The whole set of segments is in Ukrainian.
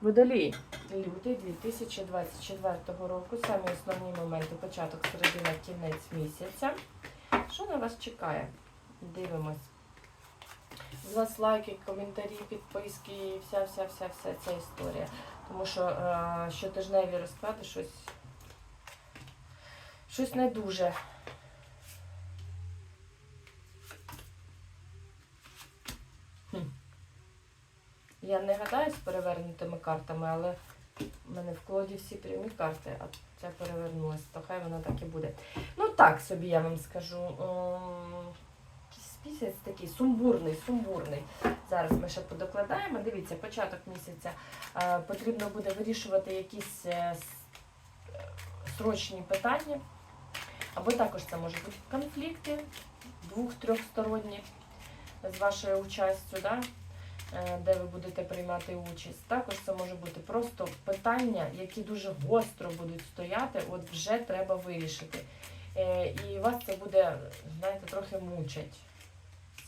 Водолій. Лютий 2024 року. Самі основні моменти. Початок, середина, кінець місяця. Що на вас чекає? Дивимось. З вас лайки, коментарі, підписки і вся, вся, вся, вся ця історія. Тому що е, щотижневі розклади щось, щось не дуже. Хм. Я не гадаю з перевернутими картами, але в мене в колоді всі прямі карти, а ця перевернулася, то хай вона так і буде. Ну так собі я вам скажу. Місяць такий сумбурний, сумбурний. Зараз ми ще подокладаємо. Дивіться, початок місяця е, потрібно буде вирішувати якісь е, срочні питання. Або також це може бути конфлікти двох-трьохсторонні з вашою участю, да? Е, де ви будете приймати участь. Також це може бути просто питання, які дуже гостро будуть стояти, от вже треба вирішити. Е, І вас це буде, знаєте, трохи мучать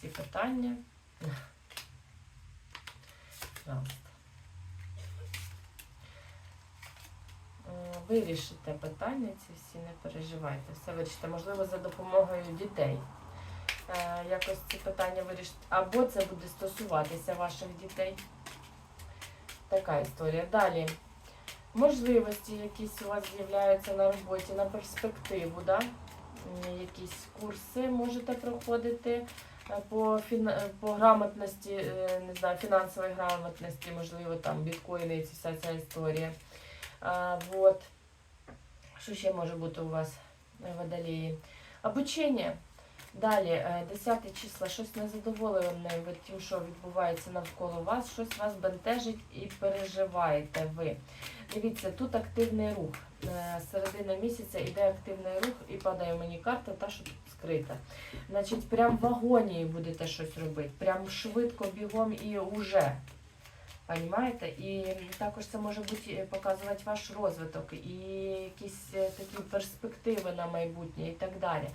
ці питання. Е, Вирішите питання ці всі, не переживайте. Все вирішите, можливо, за допомогою дітей. Е, Якось ці питання вирішити. Або це буде стосуватися ваших дітей. Така історія. Далі. Можливості якісь у вас з'являються на роботі, на перспективу, да? Якісь курси можете проходити е, по, фін... по грамотності, е, не знаю, фінансової грамотності, можливо, там біткоїни і вся ця історія. А, вот. Що ще може бути у вас е, водолії? Обучення. Далі, е, 10 числа, щось незадоволене ви тим, що відбувається навколо вас, щось вас бентежить і переживаєте ви. Дивіться, тут активний рух. Е, Середина місяця йде активний рух і падає мені карта, та що тут скрита. Значить, прям в агонії будете щось робити, прям швидко, бігом і уже. Понімаєте? І також це може бути е, показувати ваш розвиток і якісь е, такі перспективи на майбутнє і так далі.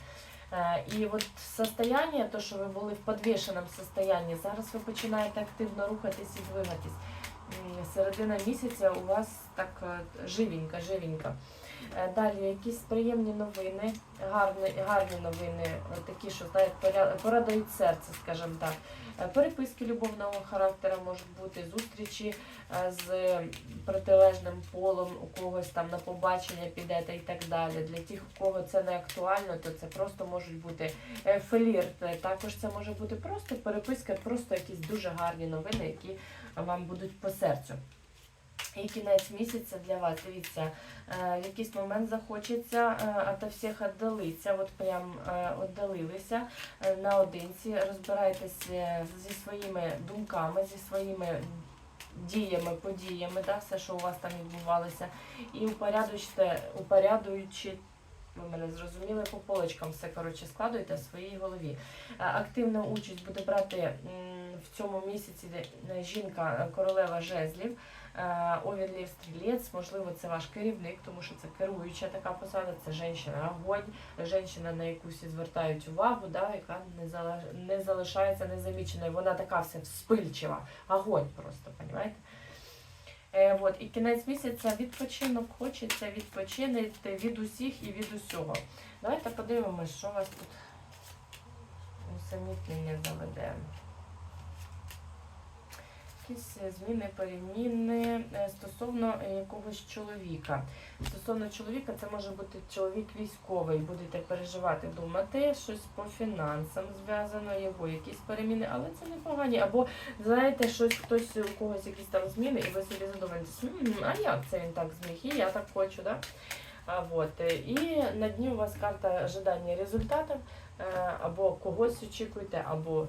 Е, І от состояние, то, що ви були в підвішеному состоянні, зараз ви починаєте активно рухатись і двигатись. Середина місяця у вас так живенько, живенько. Е, Далі якісь приємні новини, гарні, гарні новини, е, такі, що знаєте, порадують серце, скажімо так. Е, Переписки любовного характеру можуть бути, зустрічі з протилежним полом, у когось там на побачення підете і так далі. Для тих, у кого це не актуально, то це просто можуть бути флірт. Також це може бути просто переписка, просто якісь дуже гарні новини, які вам будуть по серцю. І кінець місяця для вас, дивіться, е, в якийсь момент захочеться е, ото всіх віддалитися, от прям е, віддалилися наодинці, розбирайтесь зі своїми думками, зі своїми діями, подіями, да, все, що у вас там відбувалося, і упорядуйте, упорядуючи, ви мене зрозуміли, по полочкам все коротше складуйте в своїй голові. Е, Активну участь буде брати в цьому місяці жінка е, королева жезлів. Е, Овірлів стрілець, можливо, це ваш керівник, тому що це керуюча така посада, це жінка огонь, жінка, на яку всі звертають увагу, да, яка не, залишається незаміченою. Вона така вся вспильчива, огонь просто, розумієте? Е, от, і кінець місяця відпочинок хочеться відпочинити від усіх і від усього. Давайте подивимось, що у вас тут усамітнення заведе якісь зміни, переміни е, стосовно е, якогось чоловіка. Стосовно чоловіка, це може бути чоловік військовий, будете переживати, думати щось по фінансам зв'язано, його якісь переміни, але це непогані. Або знаєте, щось хтось у когось якісь там зміни, і ви собі задумаєтесь, а як це він так зміг? І я так хочу, да? А, вот. е, І на дні у вас карта ожидання результатів, або когось очікуєте, або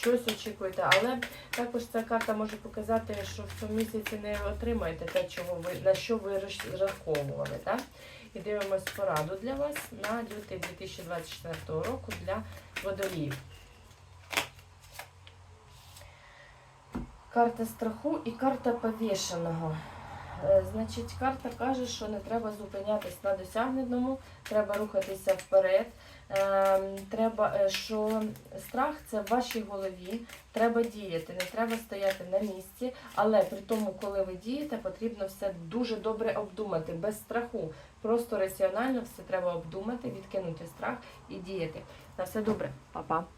щось очікуєте, але також ця карта може показати, що в цьому місяці не отримаєте те, чого ви на що ви розраховували. Так? І дивимось пораду для вас на лютий 2024 року для водоліїв. Карта страху і карта повішеного. Е, Значить, карта каже, що не треба зупинятись на досягненому, треба рухатися вперед. Ем, Треба, е, що страх це в вашій голові. Треба діяти, не треба стояти на місці, але при тому, коли ви дієте, потрібно все дуже добре обдумати, без страху. Просто раціонально все треба обдумати, відкинути страх і діяти. На все добре, Па-па.